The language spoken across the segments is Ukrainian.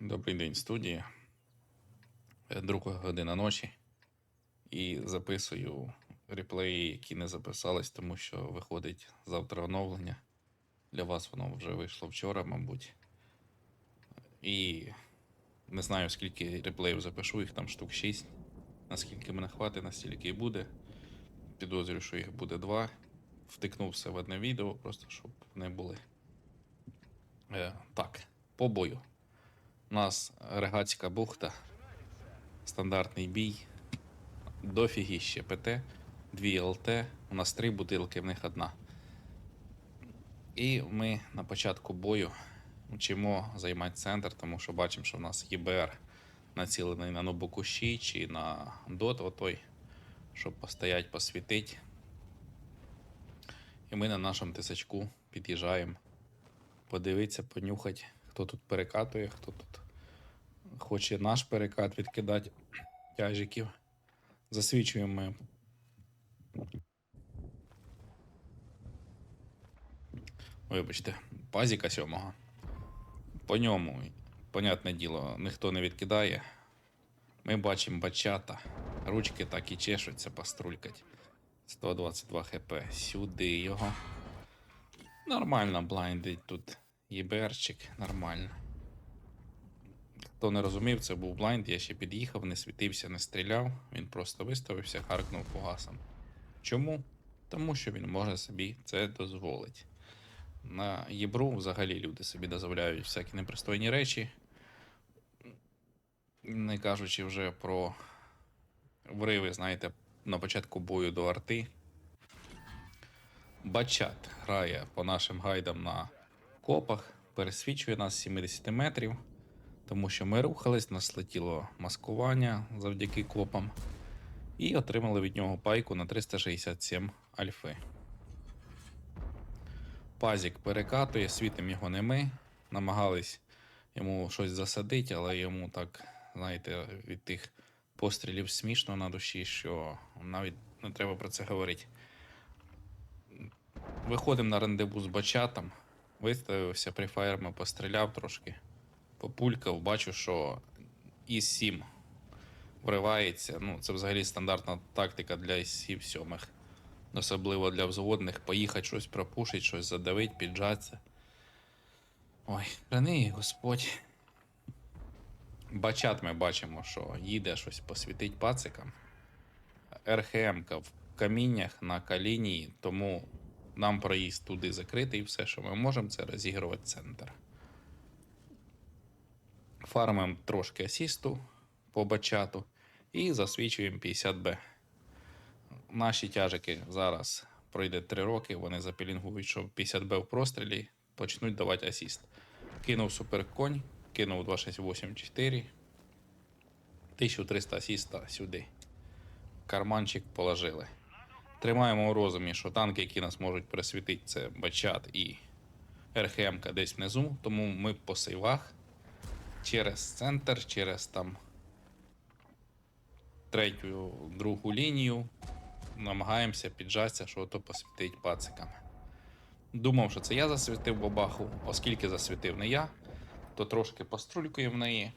Добрий день, студія. Е, Друга година ночі. І записую реплеї, які не записались, тому що виходить завтра оновлення. Для вас воно вже вийшло вчора, мабуть. І не знаю, скільки реплеїв запишу, їх там штук 6. Наскільки мене хватить, настільки і буде. Підозрюю, що їх буде два. Втикнув все в одне відео, просто щоб не були. Е, так, по бою. У нас регатська бухта, стандартний бій, дофігіще ПТ, дві ЛТ, у нас три бутилки, в них одна. І ми на початку бою вчимо займати центр, тому що бачимо, що в нас ЄБР націлений на Нобукуші чи на дот, отой, щоб постоять, посвітить. І ми на нашому тисачку під'їжджаємо. Подивитися, понюхати, хто тут перекатує, хто тут хоче наш перекат відкидати тяжиків. Засвічуємо ми. Вибачте, пазіка сьомого. По ньому, понятне діло, ніхто не відкидає. Ми бачимо бачата. Ручки так і чешуться пострулькать. 122 хп. Сюди його. Нормально блайндить тут ЄБРчик, нормально. Хто не розумів, це був блайнд, я ще під'їхав, не світився, не стріляв, він просто виставився, харкнув фугасом. Чому? Тому що він може собі це дозволити. На єбру взагалі люди собі дозволяють всякі непристойні речі. Не кажучи вже про вриви, знаєте, на початку бою до арти. Бачат грає по нашим гайдам на копах, пересвічує нас 70 метрів, тому що ми рухались, нас летіло маскування завдяки копам, і отримали від нього пайку на 367 альфи. Пазік перекатує, світим його не ми. Намагались йому щось засадити, але йому так, знаєте, від тих пострілів смішно на душі, що навіть не треба про це говорити. Виходимо на рандеву з бачатом, виставився прифаєрами, постріляв трошки, популькав, бачу, що із 7 вривається. Ну, це взагалі стандартна тактика для із 7 особливо для взводних, поїхати щось пропушить, щось задавить, піджатися. Ой, храни, господь. Бачат ми бачимо, що їде щось посвітить пацикам. РХМ в каміннях на калінії, тому нам проїзд туди закритий, і все, що ми можемо, це розігрувати центр. Фармимо трошки асісту по бачату і засвічуємо 50Б. Наші тяжики зараз пройде 3 роки, вони запілінгують, що 50Б в прострілі почнуть давати асіст. Кинув суперконь, кинув 2684, 1300 асіста сюди. Карманчик положили. Тримаємо у розумі, що танки, які нас можуть присвітити, це Бачат і РХМ десь внизу, тому ми по сейвах через центр, через там третю, другу лінію намагаємося піджатися, що то посвітить пациками. Думав, що це я засвітив бабаху, оскільки засвітив не я, то трошки пострулькуємо в неї.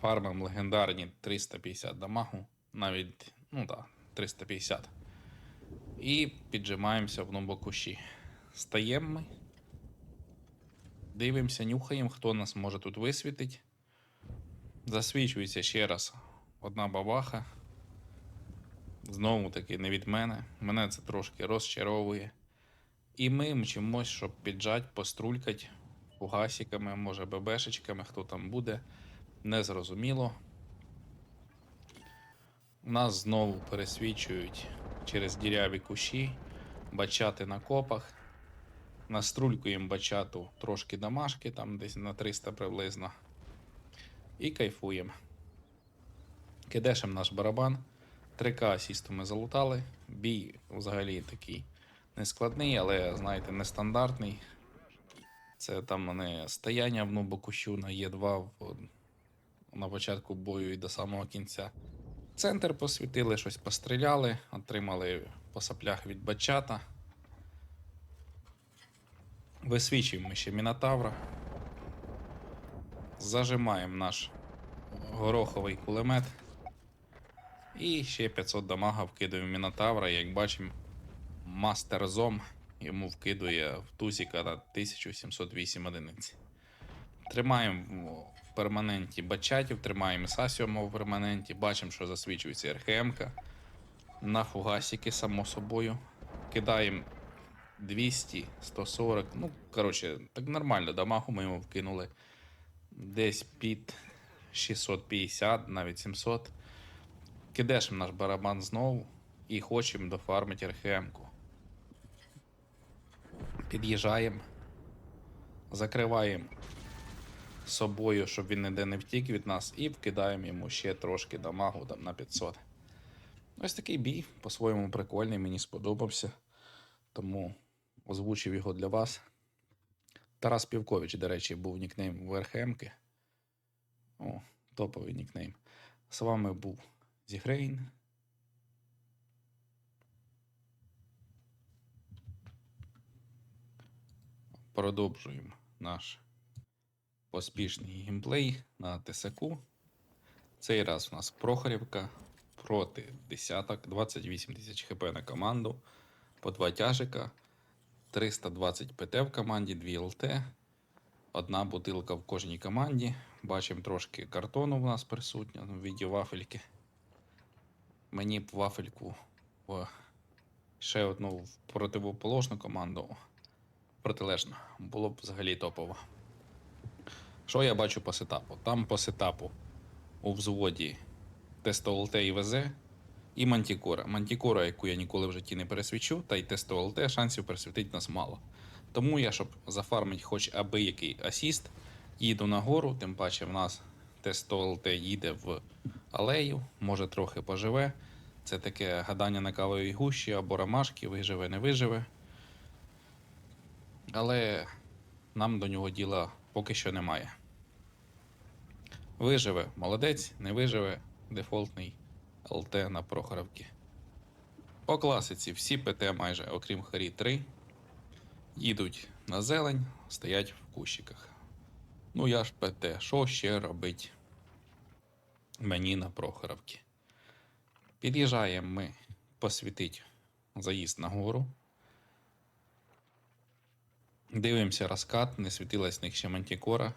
Фармим легендарні 350 дамагу, навіть, ну так, 350. І піджимаємося в нобокуші. Стаємо ми. Дивимося, нюхаємо, хто нас може тут висвітити. Засвічується ще раз одна бабаха. Знову таки не від мене. Мене це трошки розчаровує. І ми мчимось, щоб піджать, пострулькать фугасиками, може ББшечками, хто там буде. Незрозуміло. Нас знову пересвічують через діряві кущі, бачати на копах. Наструлькуємо бачату трошки дамашки, там десь на 300 приблизно. І кайфуємо. Кидешем наш барабан. 3К асісту ми залутали. Бій взагалі такий нескладний, але, знаєте, нестандартний. Це там не стояння в нубокущу на Е2 в, на початку бою і до самого кінця. Центр посвітили, щось постріляли, отримали по саплях від бачата. Висвічуємо ще Мінотавра. Зажимаємо наш гороховий кулемет. І ще 500 дамага вкидуємо Мінотавра. Як бачимо, мастер зом йому вкидує в тузіка на 1708 одиниць. Тримаємо перманенті бачатів, тримаємо Сасіома в перманенті, бачимо, що засвічується РХМ. На фугасики, само собою. Кидаємо 200, 140. Ну, коротше, так нормально, дамагу ми йому вкинули десь під 650, навіть 700. Кидешимо наш барабан знову і хочемо дофармити РХМ-ку. Під'їжджаємо, закриваємо собою, щоб він ніде не втік від нас, і вкидаємо йому ще трошки дамагу там, на 500. Ось такий бій, по-своєму прикольний, мені сподобався. Тому озвучив його для вас. Тарас Півкович, до речі, був нікнейм в РХМки. О, топовий нікнейм. З вами був Зігрейн. Продовжуємо наш поспішний геймплей на Тесаку. Цей раз у нас Прохорівка проти десяток, 28 тисяч хп на команду, по 2 тяжика, 320 ПТ в команді, 2 ЛТ, одна бутилка в кожній команді. Бачимо трошки картону в нас присутня в віді вафельки. Мені б вафельку в ще одну в противоположну команду. Протилежно, було б взагалі топово. Що я бачу по сетапу? Там по сетапу у взводі Тесто ЛТ і ВЗ і Мантікора. Мантікора, яку я ніколи в житті не пересвічу, та й Тесто ЛТ шансів пересвітити нас мало. Тому я, щоб зафармити хоч аби який асіст, їду нагору, тим паче в нас Тесто ЛТ їде в алею, може трохи поживе. Це таке гадання на кавовій гущі або ромашки, виживе, не виживе. Але нам до нього діла поки що немає. Виживе молодець, не виживе дефолтний ЛТ на Прохоровці. По класиці всі ПТ майже, окрім Харі 3, їдуть на зелень, стоять в кущиках. Ну я ж ПТ, що ще робить мені на Прохоровці? Під'їжджаємо ми посвітить заїзд на гору. Дивимося розкат, не світилась в них ще мантікора.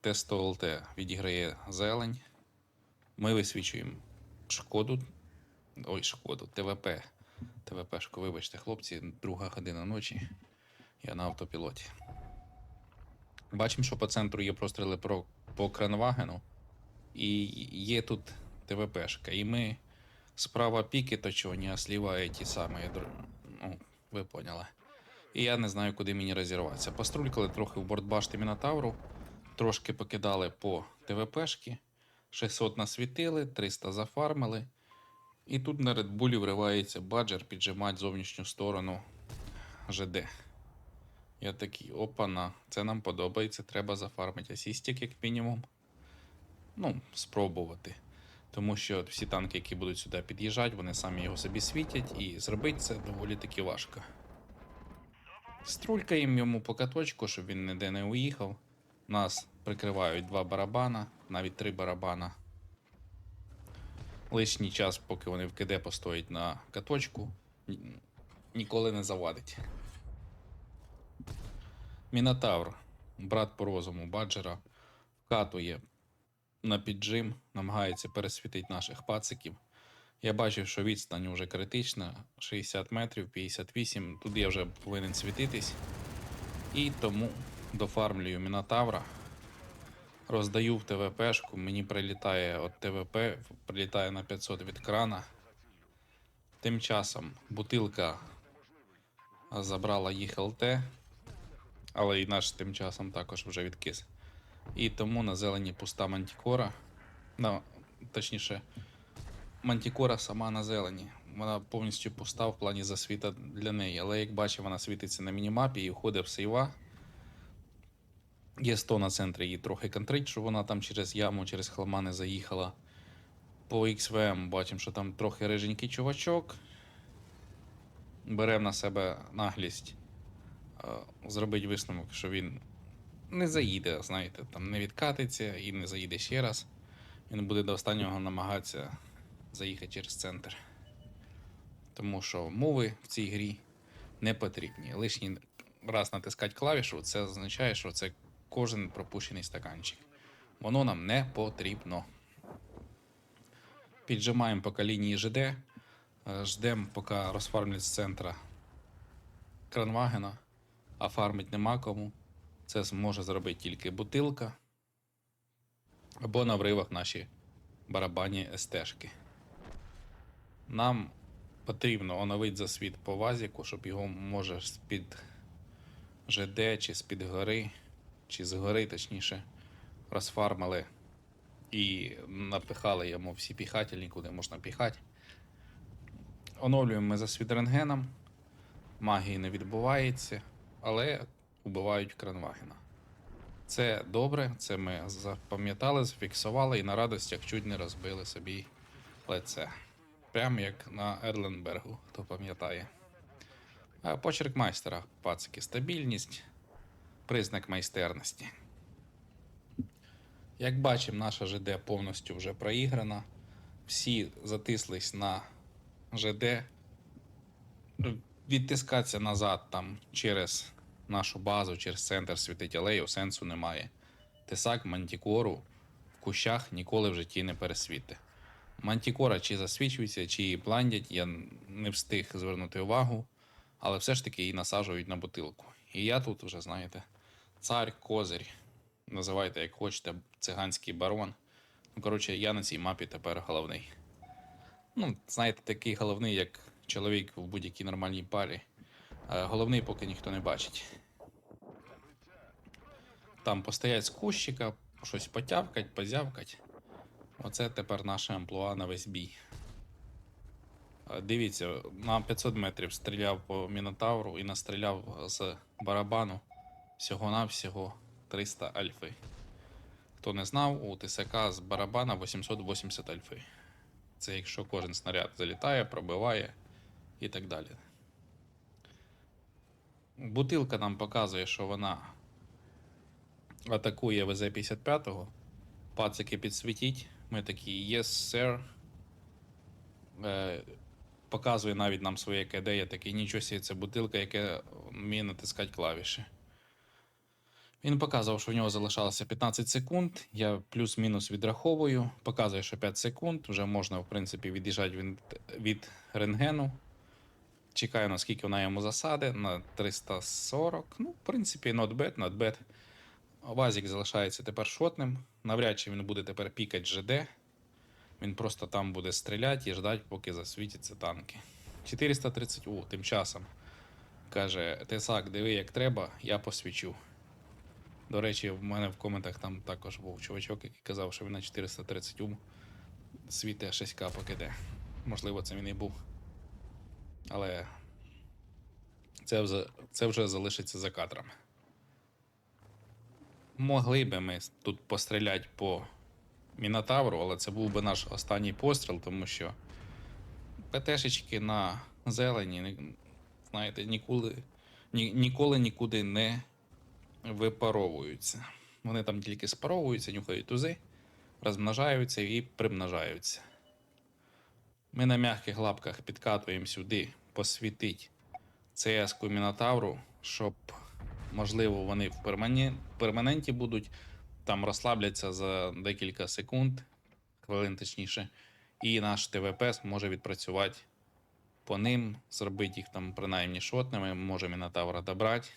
Тесто ЛТ відіграє зелень. Ми висвічуємо шкоду. Ой, шкоду, ТВП. ТВПшку, вибачте, хлопці, друга година ночі. Я на автопілоті. Бачимо, що по центру є простріли про, по Кранвагену. І є тут ТВПшка. І ми справа піки точені, а сліва ті самі. Ну, ви поняли. І я не знаю, куди мені розірватися. Пострулькали трохи в бортбашти Мінотавру, трошки покидали по ТВПшки, 600 насвітили, 300 зафармили. І тут на Bull вривається баджер піджимати зовнішню сторону ЖД. Я такий, опана, це нам подобається, треба зафармити асістик, як мінімум. Ну, спробувати. Тому що всі танки, які будуть сюди під'їжджати, вони самі його собі світять, і зробити це доволі таки важко. Струлькаємо йому по каточку, щоб він ніде не уїхав. Нас прикривають два барабана, навіть три барабана. Лишній час, поки вони в КД постоять на каточку, ні- ніколи не завадить. Мінотавр, брат по розуму Баджера, вкатує на піджим, намагається пересвітити наших пациків. Я бачив, що відстань вже критична, 60 метрів, 58. Тут я вже повинен світитись. І тому дофармлюю Мінотавра. Роздаю в ТВПшку, мені прилітає от ТВП, прилітає на 500 від крана. Тим часом бутилка забрала їх ЛТ, але і наш тим часом також вже відкис. І тому на зелені пуста мантікора. Ну, точніше, Мантікора сама на зелені. Вона повністю пуста в плані засвіта для неї. Але як бачимо, вона світиться на мінімапі і входить в сейва. Є 100 на центрі її трохи контрить, що вона там через яму, через хлама не заїхала. По XVM бачимо, що там трохи риженький чувачок. Беремо на себе наглість. е, Зробить висновок, що він не заїде, знаєте, там не відкатиться і не заїде ще раз. Він буде до останнього намагатися заїхати через центр. Тому що мови в цій грі не потрібні. Лишній раз натискати клавішу, це означає, що це кожен пропущений стаканчик. Воно нам не потрібно. Піджимаємо поки лінії ЖД, ждемо, поки розфармлять з центра кранвагена, а фармить нема кому. Це зможе зробити тільки бутилка або на вривах наші барабані СТшки. Нам потрібно оновити засвіт по вазіку, щоб його може з-під ЖД чи з-під гори, чи з гори, точніше, розфармили і напихали йому всі піхательні, куди можна піхати. Оновлюємо ми засвіт рентгеном. Магії не відбувається, але убивають кранвагена. Це добре, це ми запам'ятали, зафіксували і на радостях чуть не розбили собі лице. Прямо як на Ерленбергу, хто пам'ятає. Почерк майстера, пацики, стабільність, признак майстерності. Як бачимо, наша ЖД повністю вже проіграна. Всі затислись на ЖД. Відтискатися назад там через нашу базу, через центр світить алею сенсу немає. Тесак Мантікору в кущах ніколи в житті не пересвіти. Мантікора чи засвічується, чи її бландять, я не встиг звернути увагу, але все ж таки її насаджують на бутилку. І я тут вже, знаєте, цар, козир, називайте як хочете, циганський барон. Ну, коротше, я на цій мапі тепер головний. Ну, знаєте, такий головний, як чоловік в будь-якій нормальній парі. Е, Головний, поки ніхто не бачить. Там постоять з кущика, щось потявкать, позявкать. Оце тепер наше амплуа на весь бій. Дивіться, на 500 метрів стріляв по Мінотавру і настріляв з барабану всього-навсього 300 альфи. Хто не знав, у ТСК з барабана 880 альфи. Це якщо кожен снаряд залітає, пробиває і так далі. Бутилка нам показує, що вона атакує ВЗ-55. Пацики підсвітіть. Ми такі, yes, sir. Е, показує навіть нам своє КД. Я такий, нічого собі, це бутилка, яка вміє натискати клавіші. Він показував, що в нього залишалося 15 секунд. Я плюс-мінус відраховую. Показує, що 5 секунд. Вже можна, в принципі, від'їжджати від, від рентгену. Чекаю, наскільки вона йому засаде. На 340. Ну, в принципі, not bad, not bad. Вазік залишається тепер шотним. Навряд чи він буде тепер пікати ЖД. Він просто там буде стріляти і ждати, поки засвітяться танки. 430 У, тим часом. Каже, Тесак, диви, як треба, я посвічу. До речі, в мене в коментах там також був чувачок, який казав, що він на 430 Ум світе 6К покиде. Можливо, це він і був. Але це вже, це вже залишиться за кадрами. Могли би ми тут постріляти по Мінотавру, але це був би наш останній постріл, тому що ПТшечки на зелені, знаєте, ніколи, ні, ніколи нікуди не випаровуються. Вони там тільки спаровуються, нюхають тузи, розмножаються і примножаються. Ми на м'яких лапках підкатуємо сюди, посвітить cs Мінотавру, щоб, можливо, вони в перманенті будуть, там розслабляться за декілька секунд, хвилин точніше, і наш ТВП може відпрацювати по ним, зробити їх там принаймні шотними, може Мінотавра добрати.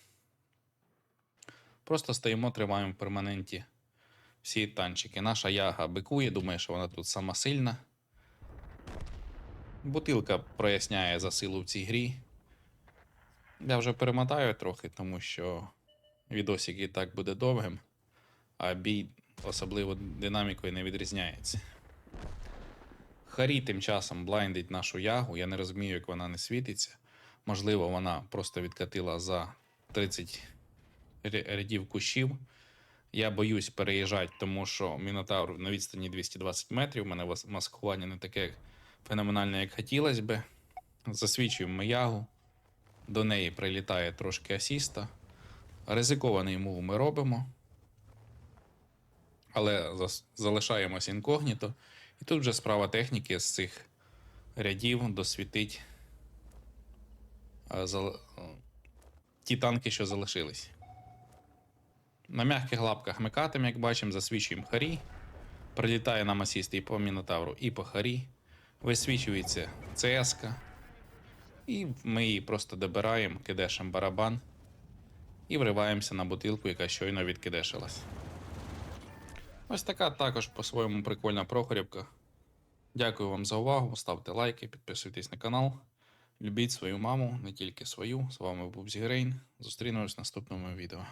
Просто стоїмо, тримаємо в перманенті всі танчики. Наша яга бикує, думає, що вона тут сама сильна. Бутилка проясняє за силу в цій грі. Я вже перемотаю трохи, тому що відосик і так буде довгим, а бій особливо динамікою не відрізняється. Харі тим часом блайндить нашу ягу. Я не розумію, як вона не світиться. Можливо, вона просто відкатила за 30 рядів кущів. Я боюсь переїжджати, тому що Мінотавр на відстані 220 метрів. У мене маскування не таке феноменальне, як хотілося би. Засвічуємо ягу. До неї прилітає трошки асіста. Ризикований мув ми робимо. Але залишаємось інкогніто. І тут вже справа техніки з цих рядів досвітить е, ті танки, що залишились. На м'яких лапках ми катимо, як бачимо, засвічуємо харі. Прилітає нам асіст і по Мінотавру, і по харі. Висвічується ЦСК. І ми її просто добираємо, кидешем барабан і вриваємося на бутилку, яка щойно відкидешилась. Ось така також по-своєму прикольна прохорівка. Дякую вам за увагу. Ставте лайки, підписуйтесь на канал. Любіть свою маму, не тільки свою. З вами був Зігрейн. Зустрінемось в наступному відео.